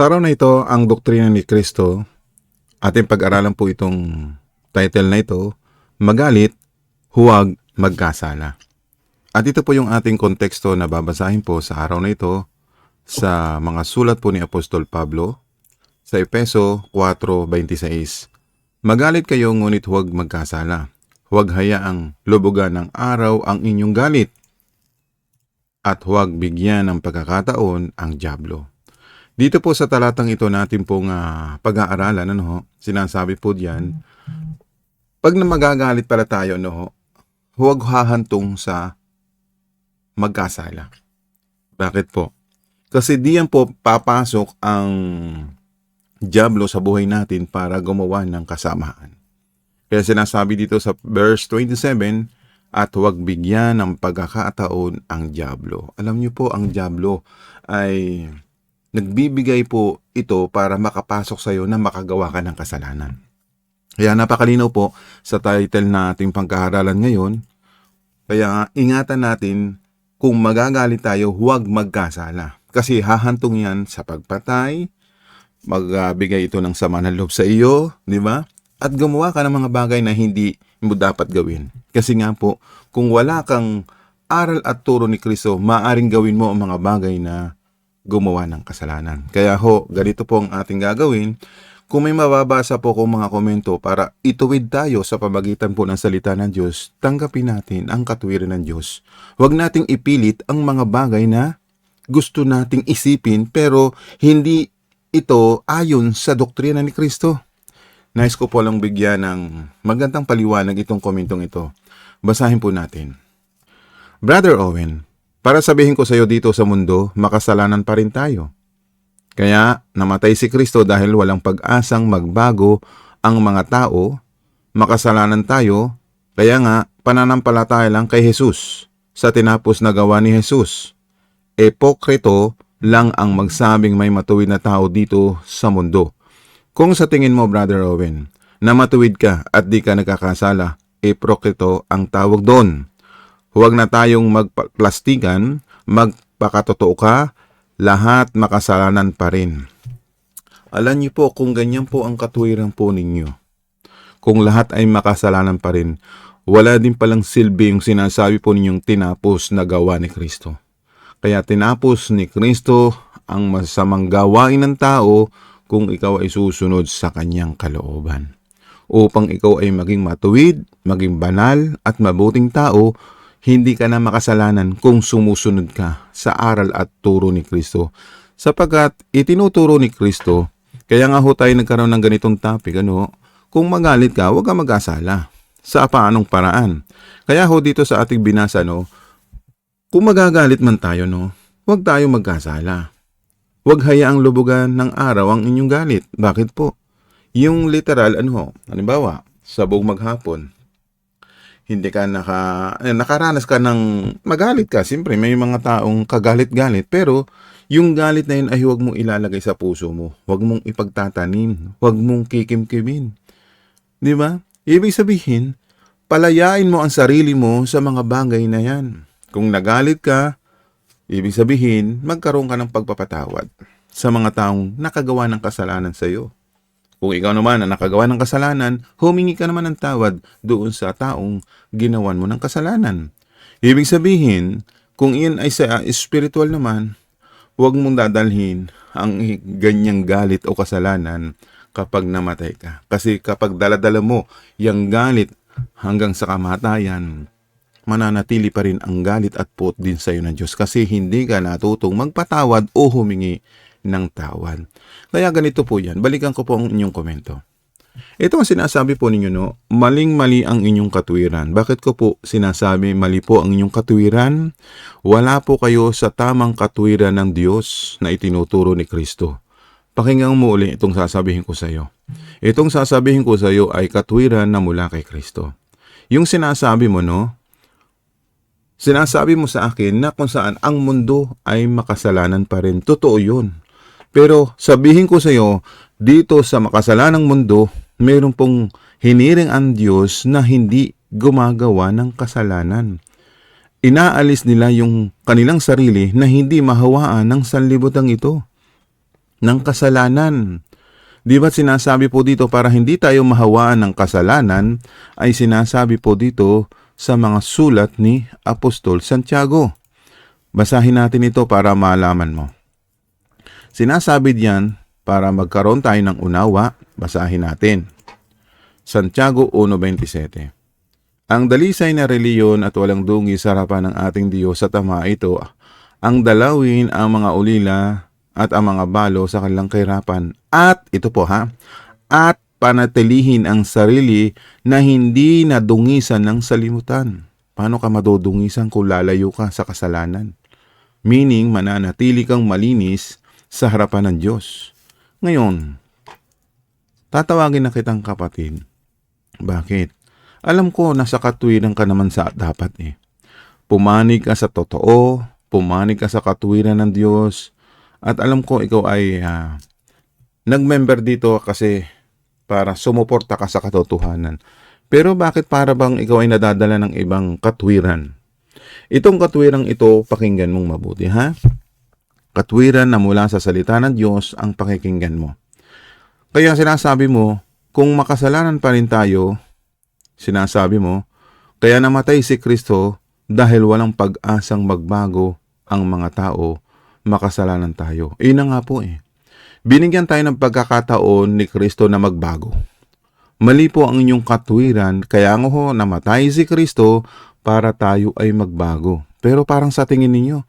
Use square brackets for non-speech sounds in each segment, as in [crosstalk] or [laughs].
Sa araw na ito, ang doktrina ni Kristo, ating pag-aralan po itong title na ito, Magalit, Huwag Magkasala. At ito po yung ating konteksto na babasahin po sa araw na ito sa mga sulat po ni Apostol Pablo sa Epeso 4.26. Magalit kayo ngunit huwag magkasala. Huwag hayaang lubugan ng araw ang inyong galit at huwag bigyan ng pagkakataon ang Diablo. Dito po sa talatang ito natin pong ah, pag-aaralan, ano ho, sinasabi po diyan, pag na magagalit pala tayo, ano ho, huwag hahantong sa magkasala. Bakit po? Kasi diyan po papasok ang Diablo sa buhay natin para gumawa ng kasamaan. Kaya sinasabi dito sa verse 27, at huwag bigyan ng pagkakataon ang Diablo. Alam niyo po, ang Diablo ay nagbibigay po ito para makapasok sa iyo na makagawa ka ng kasalanan. Kaya napakalinaw po sa title na ating pangkaharalan ngayon. Kaya ingatan natin kung magagalit tayo, huwag magkasala. Kasi hahantong yan sa pagpatay, magbigay ito ng sama ng loob sa iyo, di ba? At gumawa ka ng mga bagay na hindi mo dapat gawin. Kasi nga po, kung wala kang aral at turo ni Kristo, maaring gawin mo ang mga bagay na gumawa ng kasalanan. Kaya ho, ganito po ang ating gagawin. Kung may mababasa po kong mga komento para ituwid tayo sa pamagitan po ng salita ng Diyos, tanggapin natin ang katwiran ng Diyos. Huwag nating ipilit ang mga bagay na gusto nating isipin pero hindi ito ayon sa doktrina ni Kristo. Nais ko po lang bigyan ng magandang paliwanag itong komentong ito. Basahin po natin. Brother Owen, para sabihin ko sa iyo dito sa mundo, makasalanan pa rin tayo. Kaya namatay si Kristo dahil walang pag-asang magbago ang mga tao, makasalanan tayo, kaya nga pananampalataya lang kay Jesus sa tinapos na gawa ni Jesus. Epokrito lang ang magsabing may matuwid na tao dito sa mundo. Kung sa tingin mo, Brother Owen, na matuwid ka at di ka nagkakasala, eprokrito ang tawag doon. Huwag na tayong magplastikan, magpakatotoo ka, lahat makasalanan pa rin. Alam niyo po kung ganyan po ang katwiran po ninyo. Kung lahat ay makasalanan pa rin, wala din palang silbi yung sinasabi po ninyong tinapos na gawa ni Kristo. Kaya tinapos ni Kristo ang masamang gawain ng tao kung ikaw ay susunod sa kanyang kalooban. Upang ikaw ay maging matuwid, maging banal at mabuting tao, hindi ka na makasalanan kung sumusunod ka sa aral at turo ni Kristo. Sapagkat itinuturo ni Kristo, kaya nga ho tayo nagkaroon ng ganitong topic, ano, kung magalit ka, huwag ka mag-asala. Sa paanong paraan. Kaya ho dito sa ating binasa, no, kung magagalit man tayo, no, huwag tayo magkasala. Huwag hayaang lubugan ng araw ang inyong galit. Bakit po? Yung literal, ano ho, halimbawa, sabog maghapon, hindi ka naka, eh, nakaranas ka ng magalit ka. Siyempre, may mga taong kagalit-galit. Pero, yung galit na yun ay huwag mong ilalagay sa puso mo. Huwag mong ipagtatanim. Huwag mong kikimkimin. Di ba? Ibig sabihin, palayain mo ang sarili mo sa mga bagay na yan. Kung nagalit ka, ibig sabihin, magkaroon ka ng pagpapatawad sa mga taong nakagawa ng kasalanan sa iyo. Kung ikaw naman ang nakagawa ng kasalanan, humingi ka naman ng tawad doon sa taong ginawan mo ng kasalanan. Ibig sabihin, kung iyan ay sa spiritual naman, huwag mong dadalhin ang ganyang galit o kasalanan kapag namatay ka. Kasi kapag daladala mo yung galit hanggang sa kamatayan, mananatili pa rin ang galit at puot din sa iyo ng Diyos kasi hindi ka natutong magpatawad o humingi ng tawad. Kaya ganito po yan. Balikan ko po ang inyong komento. Ito ang sinasabi po ninyo, no? Maling-mali ang inyong katwiran. Bakit ko po sinasabi mali po ang inyong katwiran? Wala po kayo sa tamang katwiran ng Diyos na itinuturo ni Kristo. Pakinggan mo uli itong sasabihin ko sa iyo. Itong sasabihin ko sa iyo ay katwiran na mula kay Kristo. Yung sinasabi mo, no? Sinasabi mo sa akin na kung saan ang mundo ay makasalanan pa rin. Totoo yun. Pero sabihin ko sa iyo, dito sa makasalanang mundo, mayroon pong hiniring ang Diyos na hindi gumagawa ng kasalanan. Inaalis nila yung kanilang sarili na hindi mahawaan ng sanlibutan ito. ng kasalanan. Di ba sinasabi po dito para hindi tayo mahawaan ng kasalanan ay sinasabi po dito sa mga sulat ni Apostol Santiago. Basahin natin ito para malaman mo. Sinasabi diyan para magkaroon tayo ng unawa, basahin natin. Santiago 1.27 Ang dalisay na reliyon at walang dungi sa harapan ng ating Diyos at Ama ito, ang dalawin ang mga ulila at ang mga balo sa kanilang kahirapan. At, ito po ha, at panatilihin ang sarili na hindi nadungisan ng salimutan. Paano ka madudungisan kung lalayo ka sa kasalanan? Meaning, mananatili kang malinis sa harapan ng Diyos. Ngayon, tatawagin na kitang kapatid. Bakit? Alam ko nasa katwiran ka naman sa dapat eh. Pumanig ka sa totoo, pumanig ka sa katwiran ng Diyos, at alam ko ikaw ay ah, nag-member dito kasi para sumuporta ka sa katotohanan. Pero bakit para bang ikaw ay nadadala ng ibang katwiran? Itong katwirang ito, pakinggan mong mabuti, ha? Katwiran na mula sa salita ng Diyos ang pakikinggan mo. Kaya sinasabi mo, kung makasalanan pa rin tayo, sinasabi mo, kaya namatay si Kristo dahil walang pag-asang magbago ang mga tao, makasalanan tayo. Ina nga po eh. Binigyan tayo ng pagkakataon ni Kristo na magbago. Mali po ang inyong katwiran, kaya nga ho namatay si Kristo para tayo ay magbago. Pero parang sa tingin ninyo,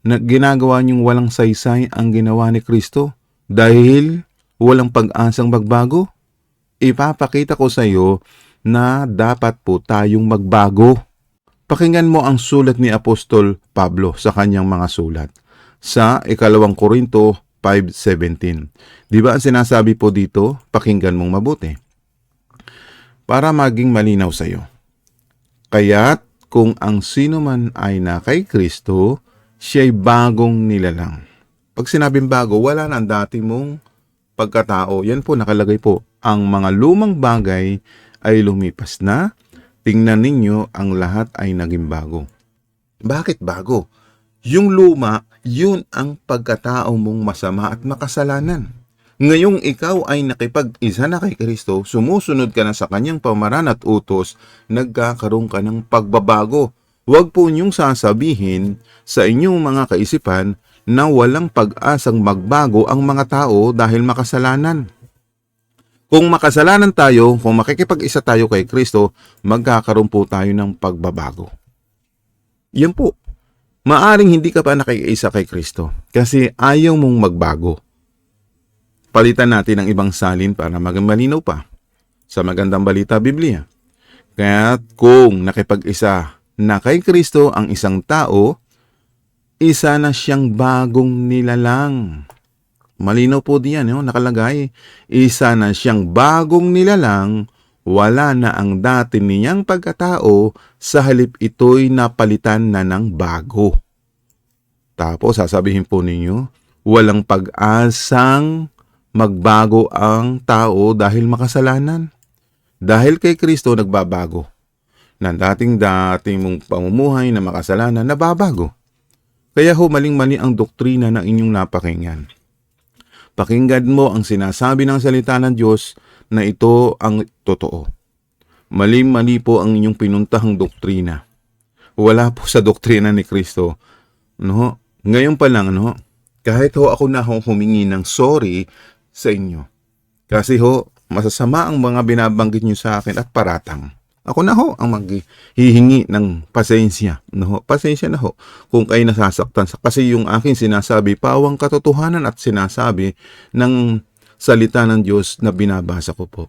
na ginagawa niyong walang saysay ang ginawa ni Kristo dahil walang pag-asang magbago? Ipapakita ko sa iyo na dapat po tayong magbago. Pakinggan mo ang sulat ni Apostol Pablo sa kanyang mga sulat sa ikalawang Korinto 5.17. Di ba ang sinasabi po dito, pakinggan mong mabuti. Para maging malinaw sa iyo. Kaya't kung ang sino man ay na kay Kristo, siya'y bagong nilalang. Pag sinabing bago, wala na ang dati mong pagkatao. Yan po, nakalagay po. Ang mga lumang bagay ay lumipas na. Tingnan ninyo, ang lahat ay naging bago. Bakit bago? Yung luma, yun ang pagkatao mong masama at makasalanan. Ngayong ikaw ay nakipag-isa na kay Kristo, sumusunod ka na sa kanyang pamaran at utos, nagkakaroon ka ng pagbabago. Huwag po niyong sasabihin sa inyong mga kaisipan na walang pag-asang magbago ang mga tao dahil makasalanan. Kung makasalanan tayo, kung makikipag-isa tayo kay Kristo, magkakaroon po tayo ng pagbabago. Yan po. Maaring hindi ka pa nakikiisa kay Kristo kasi ayaw mong magbago. Palitan natin ang ibang salin para maging malinaw pa sa magandang balita Biblia. Kaya kung nakipag-isa na kay Kristo ang isang tao, isa na siyang bagong nilalang. Malinaw po diyan, no? nakalagay. Isa na siyang bagong nilalang, wala na ang dati niyang pagkatao, sa halip ito'y napalitan na ng bago. Tapos sasabihin po ninyo, walang pag-asang magbago ang tao dahil makasalanan. Dahil kay Kristo nagbabago. Na dating-dating mong pamumuhay na makasalanan, nababago. Kaya ho maling-mali ang doktrina ng inyong napakinggan. Pakinggan mo ang sinasabi ng salita ng Diyos na ito ang totoo. Mali-mali po ang inyong pinuntahang doktrina. Wala po sa doktrina ni Kristo. No? Ngayon pa lang, no? kahit ho ako na humingi ng sorry sa inyo. Kasi ho, masasama ang mga binabanggit nyo sa akin at paratang. Ako na ho ang maghihingi ng pasensya. No, ho? pasensya na ho kung kayo nasasaktan. Kasi yung aking sinasabi, pawang katotohanan at sinasabi ng salita ng Diyos na binabasa ko po.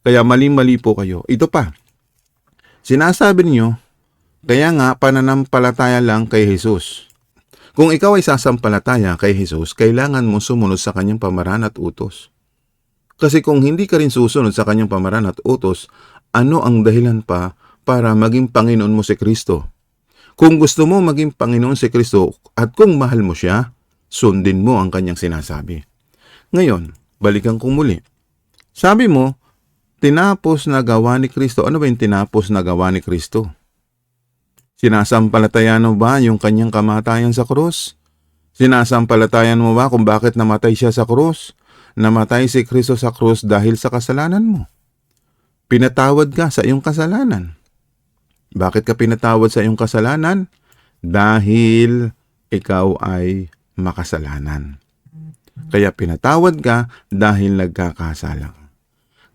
Kaya mali-mali po kayo. Ito pa, sinasabi niyo, kaya nga pananampalataya lang kay Jesus. Kung ikaw ay sasampalataya kay Jesus, kailangan mo sumunod sa kanyang pamaran at utos. Kasi kung hindi ka rin susunod sa kanyang pamaran at utos, ano ang dahilan pa para maging Panginoon mo si Kristo? Kung gusto mo maging Panginoon si Kristo at kung mahal mo siya, sundin mo ang kanyang sinasabi. Ngayon, balikan ko muli. Sabi mo, tinapos na gawa ni Kristo. Ano ba yung tinapos na gawa ni Kristo? Sinasampalatayan mo ba yung kanyang kamatayan sa krus? Sinasampalatayan mo ba kung bakit namatay siya sa krus? Namatay si Kristo sa krus dahil sa kasalanan mo. Pinatawad ka sa iyong kasalanan. Bakit ka pinatawad sa iyong kasalanan? Dahil ikaw ay makasalanan. Kaya pinatawad ka dahil nagkakasala ka.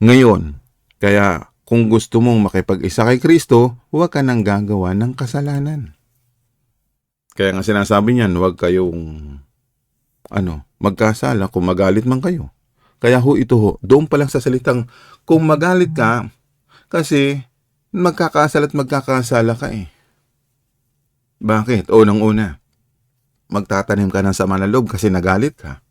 Ngayon, kaya kung gusto mong makipag-isa kay Kristo, huwag ka nang gagawa ng kasalanan. Kaya nga sinasabi niyan, huwag kayong ano, magkasala kung magalit man kayo. Kaya ho ito ho, doon pa lang sa salitang kung magalit ka, kasi magkakasala at magkakasala ka eh. Bakit? Unang-una, magtatanim ka ng sama na loob kasi nagalit ka.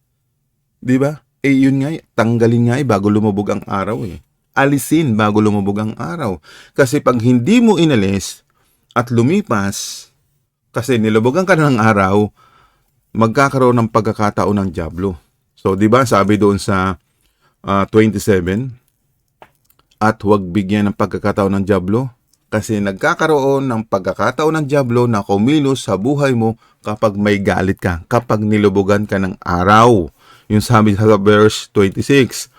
Di ba? Eh yun nga, tanggalin nga eh bago lumubog ang araw eh. Alisin bago lumubog ang araw. Kasi pag hindi mo inalis at lumipas, kasi nilubogan ka ng araw, magkakaroon ng pagkakataon ng Diablo. So, di ba, sabi doon sa ah, 27, at huwag bigyan ng pagkakataon ng Diablo kasi nagkakaroon ng pagkakataon ng Diablo na kumilos sa buhay mo kapag may galit ka, kapag nilubugan ka ng araw. Yung sabi sa verse 26,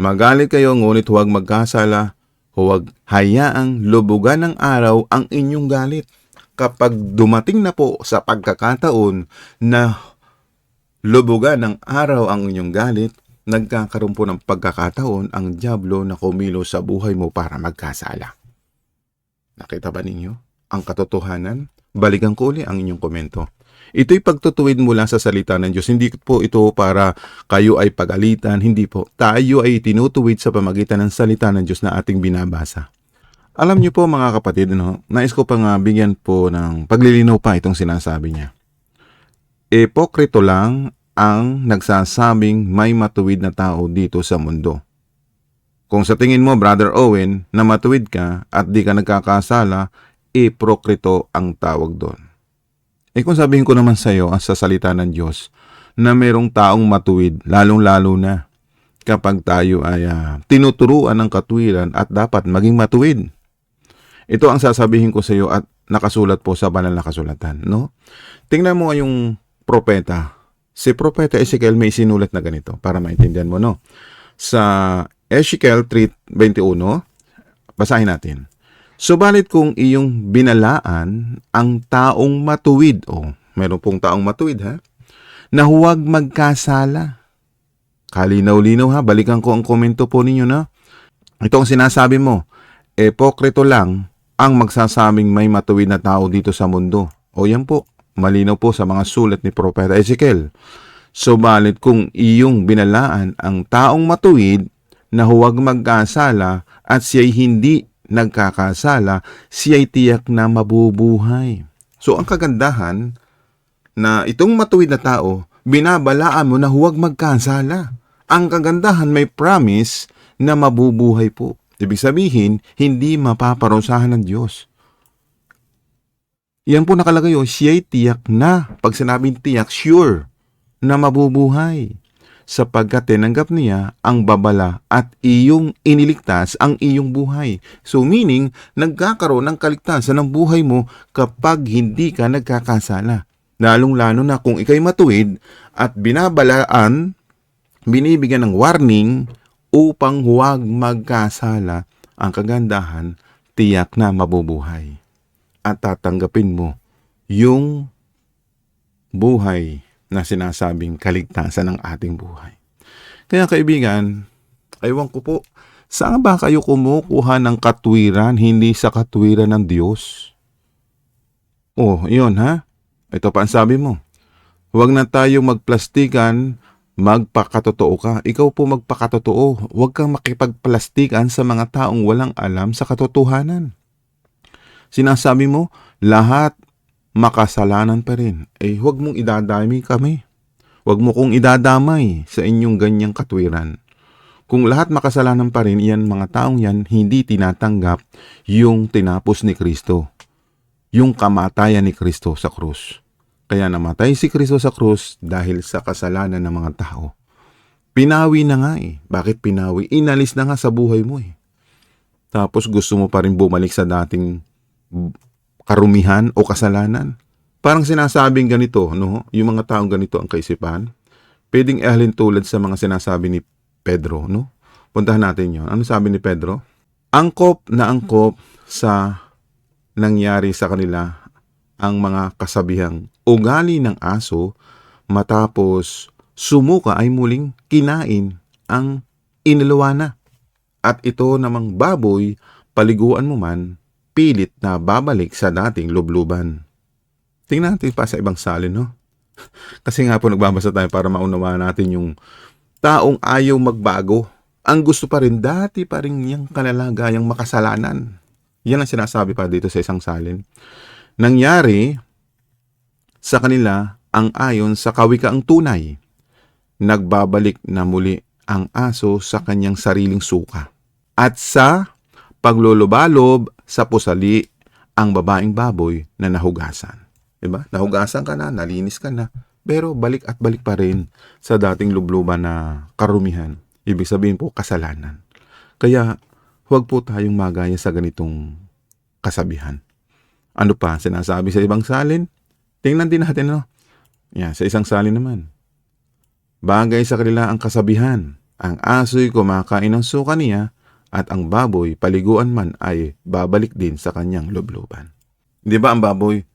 Magalit kayo ngunit huwag magkasala, huwag hayaang lubugan ng araw ang inyong galit. Kapag dumating na po sa pagkakataon na lubugan ng araw ang inyong galit, nagkakaroon po ng pagkakataon ang Diablo na kumilos sa buhay mo para magkasala. Nakita ba ninyo? Ang katotohanan? Balikan ko uli ang inyong komento. Ito'y pagtutuwid mula sa salita ng Diyos. Hindi po ito para kayo ay pagalitan. Hindi po. Tayo ay tinutuwid sa pamagitan ng salita ng Diyos na ating binabasa. Alam niyo po mga kapatid, no, nais ko pang ah, bigyan po ng paglilinaw pa itong sinasabi niya. Epokrito lang ang nagsasabing may matuwid na tao dito sa mundo. Kung sa tingin mo, Brother Owen, na matuwid ka at di ka nagkakasala, eprokrito ang tawag doon. Eh kung sabihin ko naman sa iyo sa salita ng Diyos na merong taong matuwid, lalong-lalo na kapag tayo ay ah, tinuturuan ng katwiran at dapat maging matuwid. Ito ang sasabihin ko sa iyo at nakasulat po sa banal na kasulatan, no? Tingnan mo yung propeta. Si propeta Ezekiel may sinulat na ganito para maintindihan mo, no? Sa Ezekiel 3:21, basahin natin. Subalit kung iyong binalaan ang taong matuwid, o meron pong taong matuwid ha, na huwag magkasala. Kalinaw-linaw ha, balikan ko ang komento po ninyo na. Ito ang sinasabi mo, epokrito lang ang magsasabing may matuwid na tao dito sa mundo. O yan po, malinaw po sa mga sulat ni Propeta Ezekiel. Subalit kung iyong binalaan ang taong matuwid na huwag magkasala at siya'y hindi nagkakasala, siya'y tiyak na mabubuhay. So ang kagandahan na itong matuwid na tao, binabalaan mo na huwag magkasala. Ang kagandahan may promise na mabubuhay po. Ibig sabihin, hindi mapaparusahan ng Diyos. Yan po nakalagay yun, siya'y tiyak na. Pag sinabing tiyak, sure na mabubuhay sapagkat tinanggap niya ang babala at iyong iniligtas ang iyong buhay. So meaning, nagkakaroon ng kaligtasan ng buhay mo kapag hindi ka nagkakasala. Lalong-lalo na kung ikay matuwid at binabalaan, binibigyan ng warning upang huwag magkasala ang kagandahan, tiyak na mabubuhay. At tatanggapin mo yung buhay na sinasabing kaligtasan ng ating buhay. Kaya kaibigan, aywan ko po, saan ba kayo kumukuha ng katwiran hindi sa katwiran ng Diyos? Oh, yun ha? Ito pa ang sabi mo. Huwag na tayo magplastikan, magpakatotoo ka. Ikaw po magpakatotoo. Huwag kang makipagplastikan sa mga taong walang alam sa katotohanan. Sinasabi mo, lahat makasalanan pa rin. Eh, huwag mong idadami kami. Huwag mo kong idadamay sa inyong ganyang katwiran. Kung lahat makasalanan pa rin, yan mga taong yan hindi tinatanggap yung tinapos ni Kristo. Yung kamatayan ni Kristo sa krus. Kaya namatay si Kristo sa krus dahil sa kasalanan ng mga tao. Pinawi na nga eh. Bakit pinawi? Inalis na nga sa buhay mo eh. Tapos gusto mo pa rin bumalik sa dating karumihan o kasalanan. parang sinasabing ganito, no? Yung mga taong ganito ang kaisipan, pwedeng ihalin tulad sa mga sinasabi ni Pedro, no? Puntahan natin yon. Ano sabi ni Pedro? Angkop na angkop sa nangyari sa kanila ang mga kasabihang ugali ng aso matapos sumuka ay muling kinain ang iniluwana. At ito namang baboy, paliguan mo man, pilit na babalik sa dating lubluban. Tingnan natin pa sa ibang salin, no? [laughs] Kasi nga po nagbabasa tayo para maunawaan natin yung taong ayaw magbago. Ang gusto pa rin, dati pa rin yung kalalagayang makasalanan. Yan ang sinasabi pa dito sa isang salin. Nangyari sa kanila ang ayon sa kawikaang tunay. Nagbabalik na muli ang aso sa kanyang sariling suka. At sa paglulubalob sa pusali ang babaeng baboy na nahugasan. Diba? Nahugasan ka na, nalinis ka na, pero balik at balik pa rin sa dating lubluban na karumihan. Ibig sabihin po, kasalanan. Kaya, huwag po tayong magaya sa ganitong kasabihan. Ano pa, sinasabi sa ibang salin? Tingnan din natin, no? Yan, sa isang salin naman. Bagay sa kanila ang kasabihan. Ang aso'y kumakain ng suka niya at ang baboy, paliguan man, ay babalik din sa kanyang lubluban. Di ba ang baboy?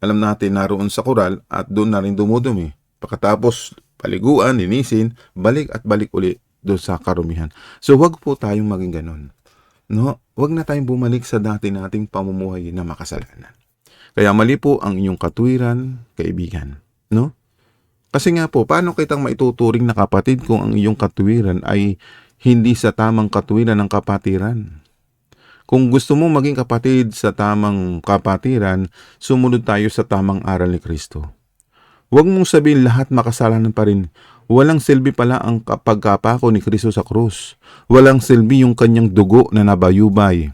Alam natin naroon sa koral at doon na rin dumudumi. Pagkatapos paliguan, linisin, balik at balik uli doon sa karumihan. So wag po tayong maging ganun. No, wag na tayong bumalik sa dati nating pamumuhay na makasalanan. Kaya mali po ang inyong katwiran, kaibigan. No? Kasi nga po, paano kitang maituturing na kapatid kung ang iyong katwiran ay hindi sa tamang katwiran ng kapatiran? Kung gusto mo maging kapatid sa tamang kapatiran, sumunod tayo sa tamang aral ni Kristo. Huwag mong sabihin lahat makasalanan pa rin. Walang silbi pala ang pagkapako ni Kristo sa krus. Walang silbi yung kanyang dugo na nabayubay,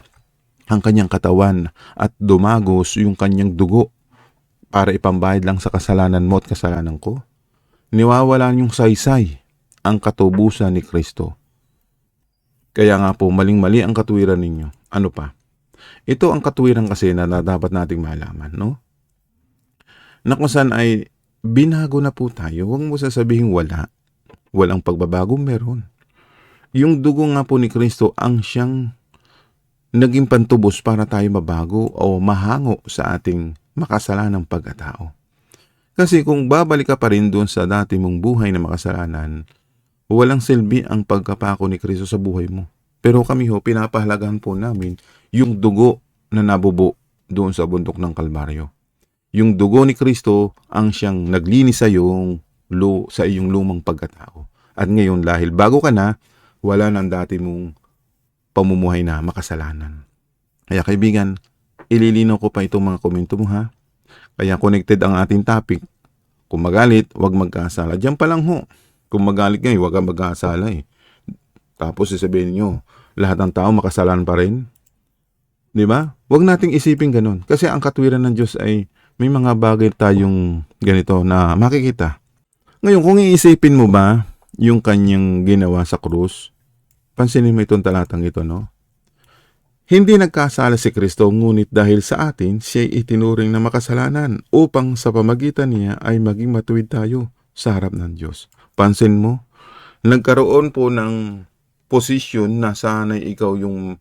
ang kanyang katawan, at dumagos yung kanyang dugo para ipambayad lang sa kasalanan mo at kasalanan ko. Niwawalan yung saysay ang katubusan ni Kristo. Kaya nga po, maling-mali ang katwiran ninyo. Ano pa? Ito ang katwiran kasi na, dapat nating malaman, no? Na kung saan ay binago na po tayo, huwag mo sasabihin wala. Walang pagbabago meron. Yung dugo nga po ni Kristo ang siyang naging pantubos para tayo mabago o mahango sa ating makasalanang pagkatao. Kasi kung babalik ka pa rin doon sa dati mong buhay na makasalanan, walang silbi ang pagkapako ni Kristo sa buhay mo. Pero kami ho, pinapahalagahan po namin yung dugo na nabubo doon sa bundok ng Kalbaryo. Yung dugo ni Kristo ang siyang naglinis sa iyong, lu, sa iyong lumang pagkatao. At ngayon, dahil bago ka na, wala nang dati mong pamumuhay na makasalanan. Kaya kaibigan, ililinaw ko pa itong mga komento mo ha. Kaya connected ang ating topic. Kung magalit, huwag magkasala. Diyan pa lang ho. Kung magalit ngayon, huwag kang magkasala eh. Tapos sasabihin niyo, lahat ng tao makasalan pa rin. Di ba? Huwag nating isipin ganun. Kasi ang katwiran ng Diyos ay may mga bagay tayong ganito na makikita. Ngayon, kung iisipin mo ba yung kanyang ginawa sa krus, pansinin mo itong talatang ito, no? Hindi nagkasala si Kristo ngunit dahil sa atin siya itinuring na makasalanan upang sa pamagitan niya ay maging matuwid tayo sa harap ng Diyos. Pansin mo, nagkaroon po ng posisyon na sana'y ikaw yung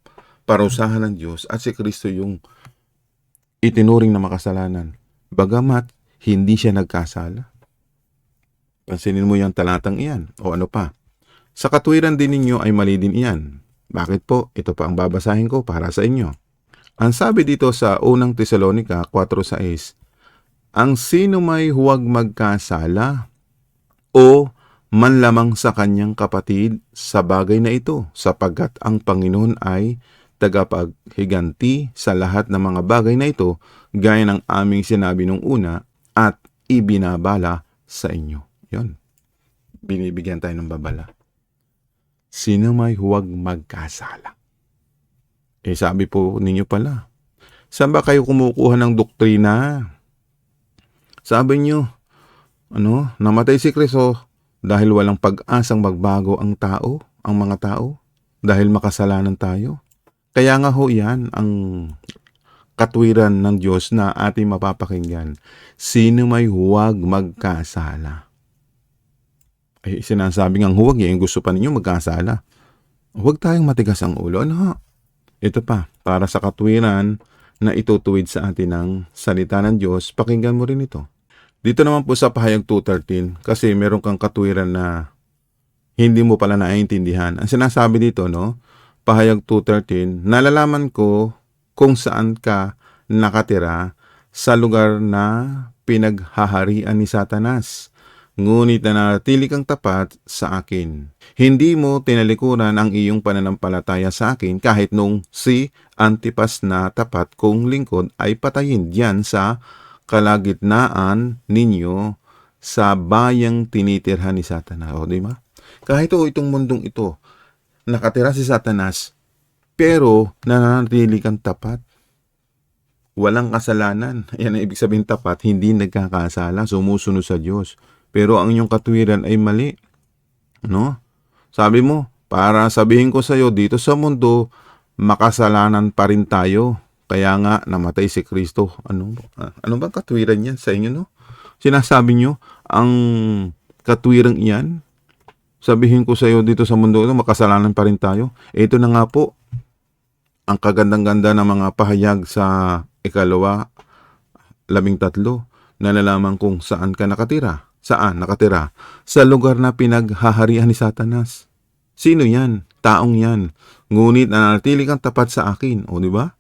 parusahan ng Diyos at si Kristo yung itinuring na makasalanan. Bagamat hindi siya nagkasala. Pansinin mo yung talatang iyan o ano pa. Sa katwiran din ninyo ay mali din iyan. Bakit po? Ito pa ang babasahin ko para sa inyo. Ang sabi dito sa unang Tesalonika 4.6, Ang sino may huwag magkasala o man lamang sa kanyang kapatid sa bagay na ito, sapagkat ang Panginoon ay tagapaghiganti sa lahat ng mga bagay na ito, gaya ng aming sinabi nung una, at ibinabala sa inyo. Yon. Binibigyan tayo ng babala sino may huwag magkasala. Eh sabi po ninyo pala, saan ba kayo kumukuha ng doktrina? Sabi niyo, ano, namatay si Kristo dahil walang pag-asang magbago ang tao, ang mga tao, dahil makasalanan tayo. Kaya nga ho yan ang katwiran ng Diyos na ating mapapakinggan. Sino may huwag magkasala? Ay, sinasabi ng huwag, eh, gusto pa ninyo magkasala. Huwag tayong matigas ang ulo. Ano ha? Ito pa, para sa katwiran na itutuwid sa atin ng salita ng Diyos, pakinggan mo rin ito. Dito naman po sa pahayag 2.13, kasi meron kang katwiran na hindi mo pala naiintindihan. Ang sinasabi dito, no, pahayag 2.13, nalalaman ko kung saan ka nakatira sa lugar na pinaghaharian ni Satanas. Ngunit nanatili kang tapat sa akin. Hindi mo tinalikuran ang iyong pananampalataya sa akin kahit nung si Antipas na tapat kong lingkod ay patayin diyan sa kalagitnaan ninyo sa bayang tinitirhan ni Satanas. O, di ba? Kahit o itong mundong ito, nakatira si Satanas, pero nananatili kang tapat. Walang kasalanan. [laughs] Yan ang ibig sabihin tapat, hindi nagkakasala, sumusunod sa Diyos. Pero ang inyong katwiran ay mali. No? Sabi mo, para sabihin ko sa iyo, dito sa mundo, makasalanan pa rin tayo. Kaya nga, namatay si Kristo. Ano, ah, ano ba katwiran yan sa inyo, no? Sinasabi nyo, ang katwirang iyan, sabihin ko sa iyo dito sa mundo, ito, makasalanan pa rin tayo. Ito na nga po, ang kagandang-ganda ng mga pahayag sa ikalawa, labing tatlo, nalalaman kung saan ka nakatira. Saan nakatira? Sa lugar na pinaghaharian ni Satanas. Sino yan? Taong yan. Ngunit nananatili kang tapat sa akin. O, di ba?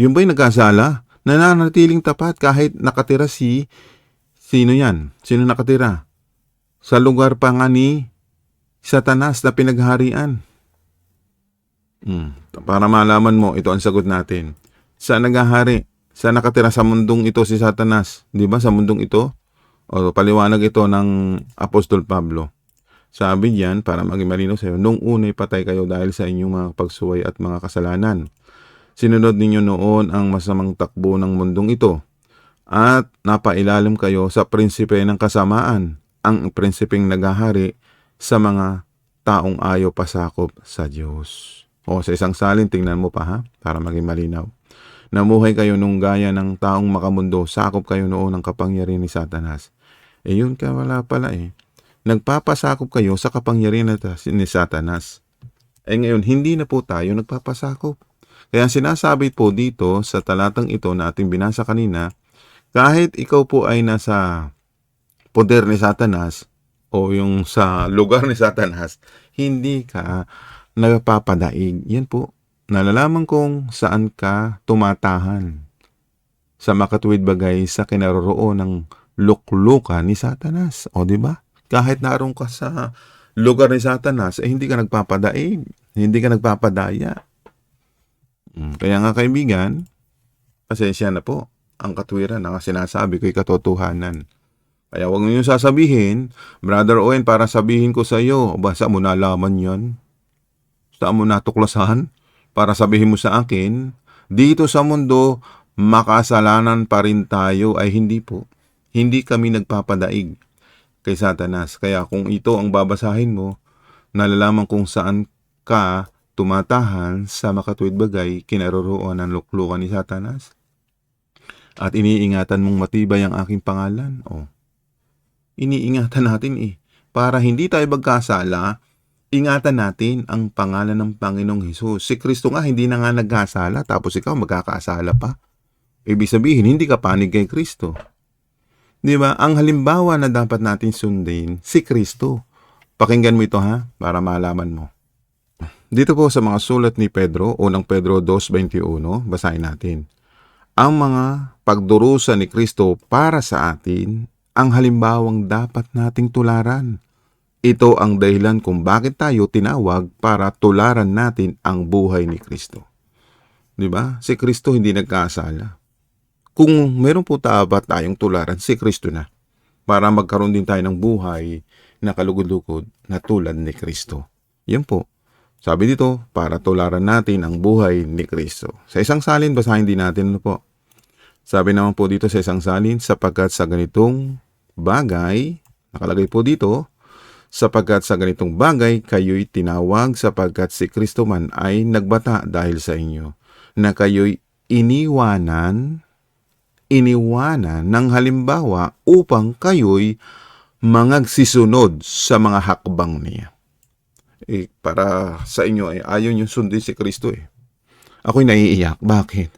Yun ba'y nagkasala? Nananatiling tapat kahit nakatira si... Sino yan? Sino nakatira? Sa lugar pa nga ni Satanas na pinagharian. Hmm. Para malaman mo, ito ang sagot natin. Saan naghahari? Saan nakatira sa mundong ito si Satanas? Di ba sa mundong ito? O paliwanag ito ng Apostol Pablo. Sabi diyan, para maging malinaw sa iyo, nung unay patay kayo dahil sa inyong mga pagsuway at mga kasalanan. Sinunod ninyo noon ang masamang takbo ng mundong ito. At napailalim kayo sa prinsipe ng kasamaan, ang prinsipeng naghahari sa mga taong ayaw pasakop sa Diyos. O sa isang salin, tingnan mo pa ha, para maging malinaw. Namuhay kayo nung gaya ng taong makamundo, sakop kayo noon ng kapangyarihan ni Satanas. Eh yun ka wala pala eh. Nagpapasakop kayo sa kapangyarihan ni Satanas. Eh ngayon, hindi na po tayo nagpapasakop. Kaya sinasabi po dito sa talatang ito na ating binasa kanina, kahit ikaw po ay nasa poder ni Satanas o yung sa lugar ni Satanas, hindi ka nagpapadaig. Yan po, nalalaman kong saan ka tumatahan sa makatuwid bagay sa kinaroroon ng lukluka ni Satanas. O di ba? Kahit naroon ka sa lugar ni Satanas, eh hindi ka nagpapadaig. Hindi ka nagpapadaya. Mm, Kaya nga kaibigan, pasensya na po. Ang katwiran na sinasabi ko'y katotohanan. Kaya huwag niyo sasabihin, Brother Owen, para sabihin ko sa iyo, basta mo nalaman yan. Saan mo natuklasan? Para sabihin mo sa akin, dito sa mundo, makasalanan pa rin tayo ay hindi po. Hindi kami nagpapadaig kay Satanas. Kaya kung ito ang babasahin mo, nalalaman kung saan ka tumatahan sa makatuwid bagay kinaroroon ng luklukan ni Satanas. At iniingatan mong matibay ang aking pangalan. O, iniingatan natin eh. Para hindi tayo magkasala, ingatan natin ang pangalan ng Panginoong Hesus. Si Kristo nga hindi na nga nagkasala, tapos ikaw magkakasala pa. Ibig sabihin, hindi ka panig kay Kristo. Di ba? Ang halimbawa na dapat natin sundin, si Kristo. Pakinggan mo ito ha, para malaman mo. Dito po sa mga sulat ni Pedro, unang Pedro 2.21, basahin natin. Ang mga pagdurusa ni Kristo para sa atin, ang halimbawang dapat nating tularan. Ito ang dahilan kung bakit tayo tinawag para tularan natin ang buhay ni Kristo. Di ba? Si Kristo hindi nagkasala. Kung meron po dapat tayong tularan, si Kristo na. Para magkaroon din tayo ng buhay na kalugod-lugod na tulad ni Kristo. Yan po. Sabi dito, para tularan natin ang buhay ni Kristo. Sa isang salin, basahin din natin ano po. Sabi naman po dito sa isang salin, sapagkat sa ganitong bagay, nakalagay po dito, sapagkat sa ganitong bagay kayo'y tinawag sapagkat si Kristo man ay nagbata dahil sa inyo, na kayo'y iniwanan, iniwanan ng halimbawa upang kayo'y mangagsisunod sa mga hakbang niya. Eh, para sa inyo ay ayaw nyo sundin si Kristo eh. Ako'y naiiyak. Bakit?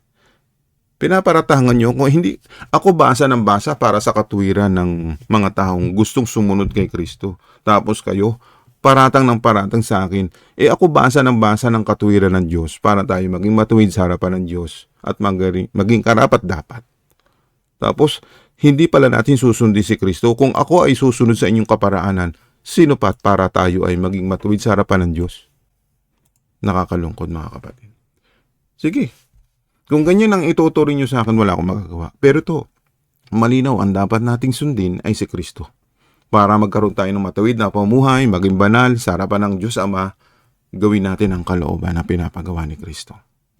Pinaparatahangan nyo kung hindi ako basa ng basa para sa katwiran ng mga taong gustong sumunod kay Kristo. Tapos kayo, paratang ng paratang sa akin. Eh ako basa ng basa ng katwiran ng Diyos para tayo maging matuwid sa harapan ng Diyos at maging, maging karapat dapat. Tapos, hindi pala natin susundin si Kristo. Kung ako ay susunod sa inyong kaparaanan, sino pat para tayo ay maging matuwid sa harapan ng Diyos? Nakakalungkod mga kapatid. Sige, kung ganyan ang ituturing nyo sa akin, wala akong magagawa. Pero to, malinaw ang dapat nating sundin ay si Kristo. Para magkaroon tayo ng matuwid na pamuhay, maging banal sa harapan ng Diyos Ama, gawin natin ang kalooban na pinapagawa ni Kristo.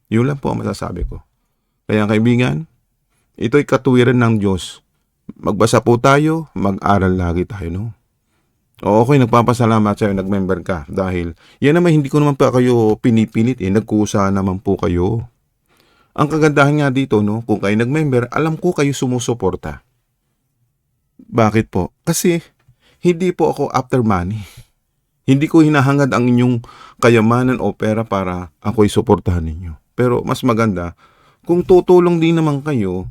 Yun lang po ang masasabi ko. Kaya kaibigan, ito'y katuwiran ng Diyos. Magbasa po tayo, mag-aral lagi tayo, no? Okay, nagpapasalamat sa'yo, nag-member ka. Dahil, yan naman, hindi ko naman pa kayo pinipilit eh. Nagkusa naman po kayo. Ang kagandahan nga dito, no, kung kayo nag-member, alam ko kayo sumusuporta. Bakit po? Kasi, hindi po ako after money. Hindi ko hinahangad ang inyong kayamanan o pera para ako'y suportahan ninyo. Pero mas maganda, kung tutulong din naman kayo,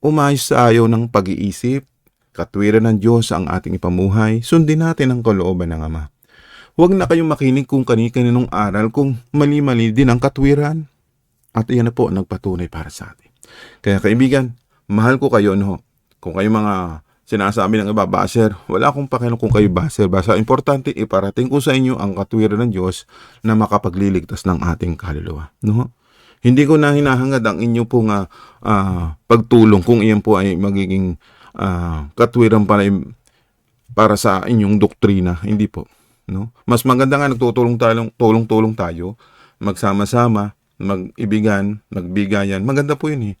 umayos sa ayaw ng pag-iisip, katwiran ng Diyos ang ating ipamuhay, sundin natin ang kalooban ng Ama. Huwag na kayong makinig kung kani-kaninong aral kung mali-mali din ang katwiran. At iyan na po ang nagpatunay para sa atin. Kaya kaibigan, mahal ko kayo no. Kung kayo mga sinasabi ng iba, baser, wala akong pakialam kung kayo baser. Basta importante iparating ko sa inyo ang katwiran ng Diyos na makapagliligtas ng ating kaluluwa. No? Hindi ko na hinahangad ang inyo pong ah, ah, pagtulong kung iyan po ay magiging ah, katwiran para, para sa inyong doktrina. Hindi po. No? Mas maganda nga nagtutulong tayo, tulong-tulong tayo, magsama-sama, mag-ibigan, magbigayan. Maganda po yun eh.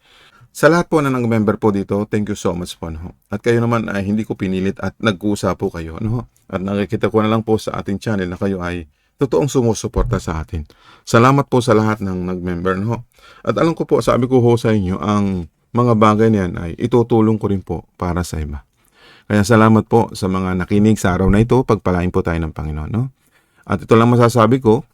Sa lahat po na nag-member po dito, thank you so much po. No? At kayo naman ay hindi ko pinilit at nagkusa po kayo. No? At nakikita ko na lang po sa ating channel na kayo ay totoong sumusuporta sa atin. Salamat po sa lahat ng nag-member. No? At alam ko po, sabi ko ho sa inyo, ang mga bagay na yan ay itutulong ko rin po para sa iba. Kaya salamat po sa mga nakinig sa araw na ito. Pagpalain po tayo ng Panginoon. No? At ito lang masasabi ko,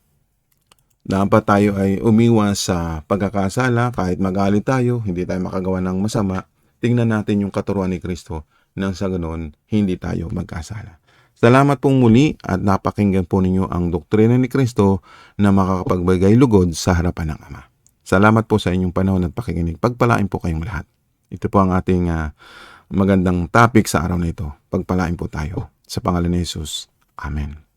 dapat tayo ay umiwas sa pagkakasala kahit magalit tayo, hindi tayo makagawa ng masama. Tingnan natin yung katuruan ni Kristo nang sa ganoon hindi tayo magkasala. Salamat pong muli at napakinggan po ninyo ang doktrina ni Kristo na makakapagbigay lugod sa harapan ng Ama. Salamat po sa inyong panahon at pakikinig. Pagpalain po kayong lahat. Ito po ang ating ah, magandang topic sa araw na ito. Pagpalain po tayo. Sa pangalan ni Jesus. Amen.